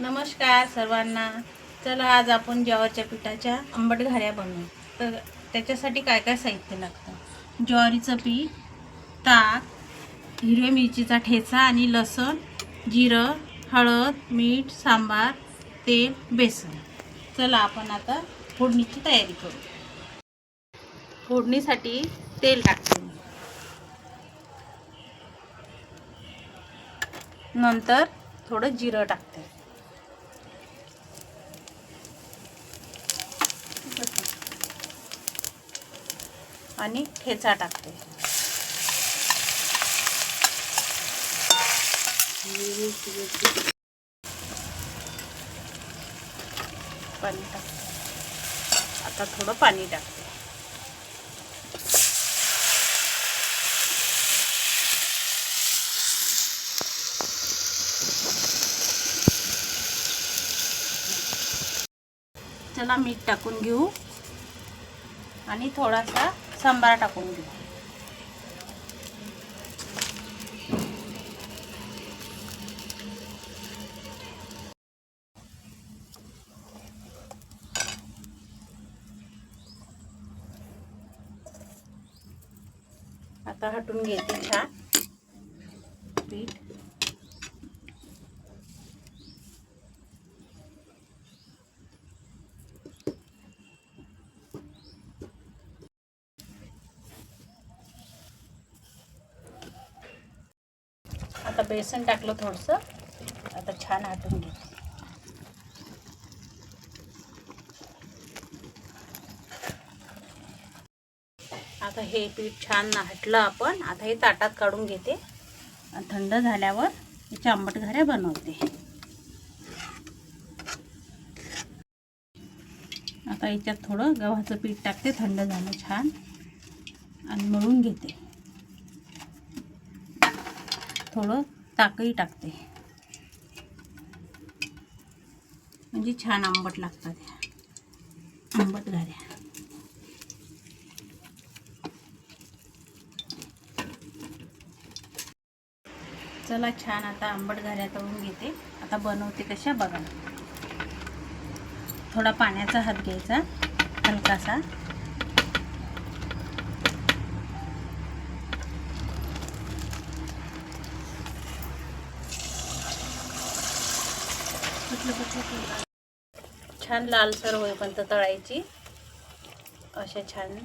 नमस्कार सर्वांना. चला आज आपण ज्वारीच्या पिठाच्या आंबट घाऱ्या बनवू. तर त्याच्यासाठी काय काय साहित्य लागतं? ज्वारीचं पीठ ताक हिरव्या मिरचीचा ठेचा आणि लसण जिरं हळद मीठ सांबार तेल बेसन. चला आपण आता फोडणीची तयारी करू. फोडणीसाठी तेल टाकते. नंतर थोडं जिरं टाकते. आणि ठेचा टाकते. पाणी टाकते. आता थोडं पाणी टाकते. चला मीठ टाकून घेऊ. आणि थोडासा सांबार टाकून घेऊ आता हटून घेते छान पीठ आता बेसन टाकलं थोडंसं. आता छान हटून घेते आता हे पीठ छान हटलं आपण. आता हे ताटात काढून घेते. आणि थंड झाल्यावर याच्या आंबट घऱ्या बनवते. आता याच्यात थोडं गव्हाचं पीठ टाकते. थंड झालं छान. आणि मळून घेते. थोडं ताकही टाकते. म्हणजे छान आंबट लागतात आंबट घाऱ्या चला छान आता आंबट घाऱ्या तळून घेते. आता बनवते कशा बघा. थोडा पाण्याचा हात घ्यायचा हलकासा. छान लालसर होईपर्यंत तळायची. अशा छान.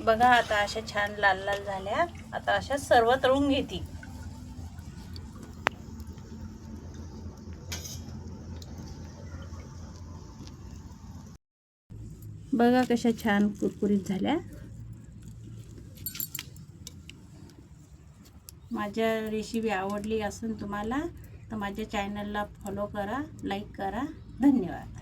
बघा आता अशा छान लाल लाल झाल्या. आता अशा सर्व तळून घेते. बघा कशा छान कुरकुरीत झाल्या. माझ्या रेसिपी आवडली असून तुम्हाला तर माझ्या चॅनलला फॉलो करा लाईक करा. धन्यवाद.